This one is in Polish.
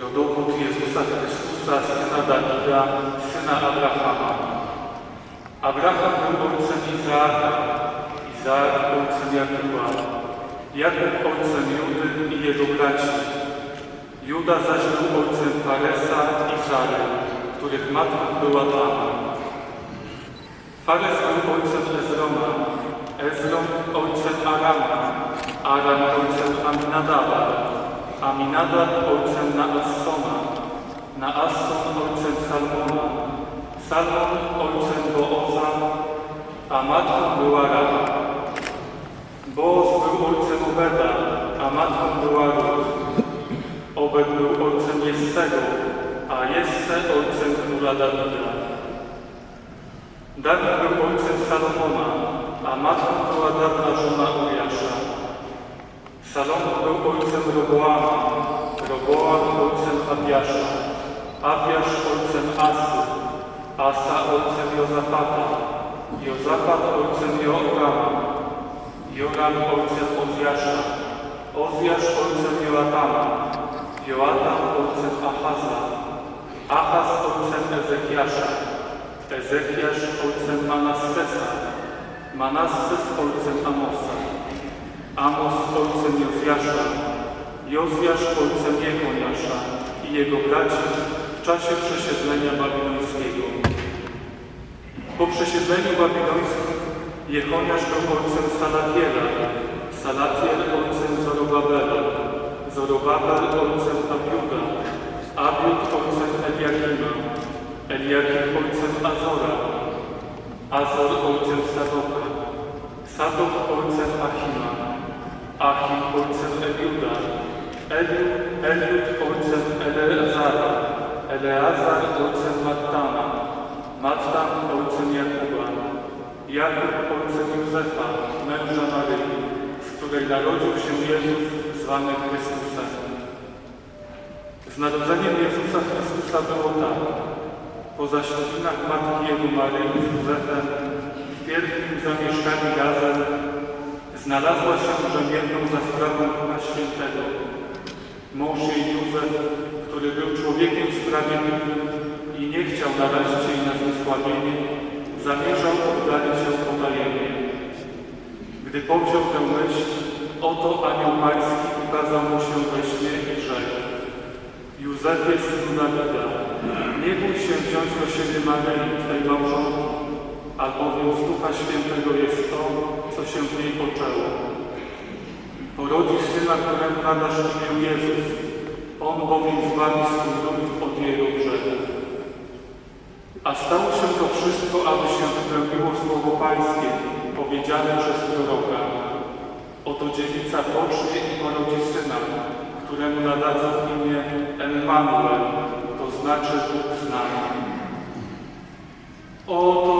Rodowód Jezusa Chrystusa, syna Dawida, syna Abrahama. Abraham był ojcem Izaaka, Izaak ojcem Jakuba, Jakub ojcem Judy i jego braci. Juda zaś był ojcem Faresa i Zary, których matką była Tama. Fares był ojcem Ezrona, Ezron ojcem Arama, Aram ojcem Aminadaba, Aminadab ojcem Naassona, Naasson ojcem Salmona, Salmon ojcem Booza, a matką była Rama. Booz był ojcem Obeda, a matką była Rut. Obed był ojcem Jessego, a Jesse ojcem króla Dawida. Dawid był ojcem Salomona, a matką była dawna żona Uriasza. Salomon był ojcem Roboama, Roboam ojcem Abiasza, Abiasz ojcem Asy, Asa ojcem Jozafata, Jozafat ojcem Joram, Joram ojcem Ozjasza, Ozjasz ojcem Joatama, Joatam ojcem Ahaza, Ahaz ojcem Ezekiasza, Ezekiasz ojcem Manassesa, Manasses ojcem Amosa, Amos ojcem Jozjasza, Jozjasz ojcem Jechoniasza i jego braci w czasie przesiedlenia babilońskiego. Po przesiedleniu babilońskim Jechoniasz był ojcem Salatiela, Salatiel ojcem Zorobabela, Zorobabel ojcem Abiuda, Abiud ojcem Eliakima, Eliakim ojcem Azora, Azor ojcem Sadoka, Sadok ojcem Achima, Achim ojcem Eliuda, Eliud, ojcem Eleazara, Eleazar ojcem Mattana, Mattan ojcem Jakuba, Jakub ojcem Józefa, męża Maryi, z której narodził się Jezus zwany Chrystusem. Z narodzeniem Jezusa Chrystusa było tak. Po zaślubinach matki jego Maryi z Józefem w pierwszym zamieszkali razem znalazła się rzemienną za sprawą Ducha Świętego. Mąż jej Józef, który był człowiekiem sprawiedliwym i nie chciał narazić jej na zniesławienie, zamierzał oddalić ją potajemnie. Gdy powziął tę myśl, oto anioł pański ukazał mu się we śnie i rzekł Józefie, synu Dawida, nie bój się wziąć do siebie Maryi, Twej małżonki, albowiem z Ducha Świętego jest to, się w niej poczęło. Porodzi syna, któremu nadasz imię Jezus. On bowiem zbawi swój lud od jego grzechów. A stało się to wszystko, aby się wypełniło słowo Pańskie, powiedziane przez proroka. Oto dziewica pocznie i porodzi syna, któremu nadadzą imię Emmanuel, to znaczy Bóg z nami. Oto